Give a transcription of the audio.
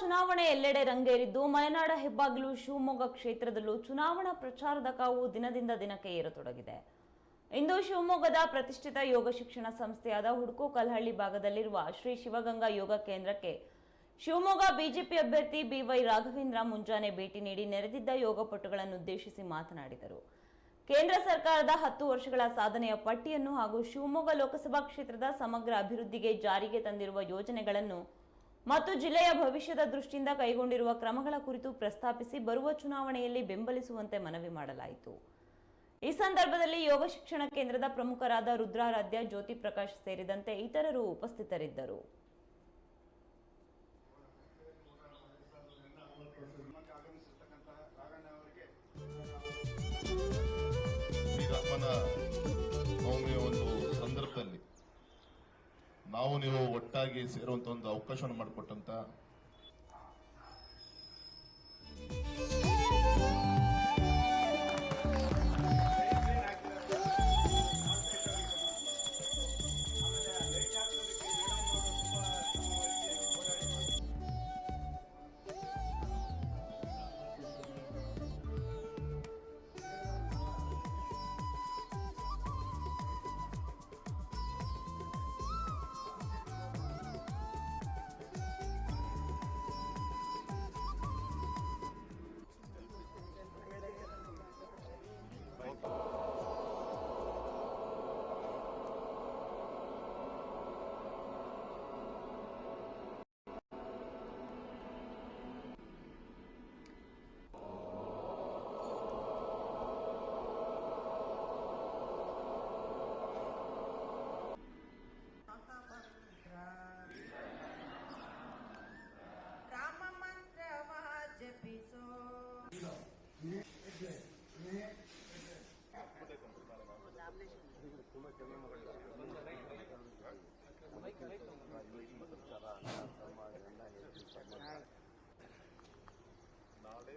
ಚುನಾವಣೆ ಎಲ್ಲೆಡೆ ರಂಗೇರಿದ್ದು, ಮಲೆನಾಡ, ಹೆಬ್ಬಾಗಿಲು, ಶಿವಮೊಗ್ಗ ಕ್ಷೇತ್ರದಲ್ಲೂ ಚುನಾವಣಾ ಪ್ರಚಾರದ ಕಾವು ದಿನದಿಂದ ದಿನಕ್ಕೆ ಏರತೊಡಗಿದೆ. ಇಂದು ಶಿವಮೊಗ್ಗದ ಪ್ರತಿಷ್ಠಿತ ಯೋಗ ಶಿಕ್ಷಣ ಸಂಸ್ಥೆಯಾದ ಹುಡುಕು ಕಲ್ಹಳ್ಳಿ ಭಾಗದಲ್ಲಿರುವ ಶ್ರೀ ಶಿವಗಂಗಾ ಯೋಗ ಕೇಂದ್ರಕ್ಕೆ ಶಿವಮೊಗ್ಗ ಬಿಜೆಪಿ ಅಭ್ಯರ್ಥಿ ಬಿವೈ ರಾಘವೇಂದ್ರ ಮುಂಜಾನೆ ಭೇಟಿ ನೀಡಿ ನೆರೆದಿದ್ದ ಯೋಗಪಟುಗಳನ್ನು ಉದ್ದೇಶಿಸಿ ಮಾತನಾಡಿದರು. ಕೇಂದ್ರ ಸರ್ಕಾರದ ಹತ್ತು ವರ್ಷಗಳ ಸಾಧನೆಯ ಪಟ್ಟಿಯನ್ನು ಹಾಗೂ ಶಿವಮೊಗ್ಗ ಲೋಕಸಭಾ ಕ್ಷೇತ್ರದ ಸಮಗ್ರ ಅಭಿವೃದ್ಧಿಗೆ ಜಾರಿಗೆ ತಂದಿರುವ ಯೋಜನೆಗಳನ್ನು ಮತ್ತು ಜಿಲ್ಲೆಯ ಭವಿಷ್ಯದ ದೃಷ್ಟಿಯಿಂದ ಕೈಗೊಂಡಿರುವ ಕ್ರಮಗಳ ಕುರಿತು ಪ್ರಸ್ತಾಪಿಸಿ ಬರುವ ಚುನಾವಣೆಯಲ್ಲಿ ಬೆಂಬಲಿಸುವಂತೆ ಮನವಿ ಮಾಡಲಾಯಿತು. ಈ ಸಂದರ್ಭದಲ್ಲಿ ಯೋಗ ಶಿಕ್ಷಣ ಕೇಂದ್ರದ ಪ್ರಮುಖರಾದ ರುದ್ರಾರಾಧ್ಯ, ಜ್ಯೋತಿ ಪ್ರಕಾಶ್ ಸೇರಿದಂತೆ ಇತರರು ಉಪಸ್ಥಿತರಿದ್ದರು. ನಾವು ನೀವು ಒಟ್ಟಾಗಿ ಸೇರುವಂತ ಒಂದು ಅವಕಾಶವನ್ನು ಮಾಡಿಕೊಟ್ಟಂತ ನಾಳೆ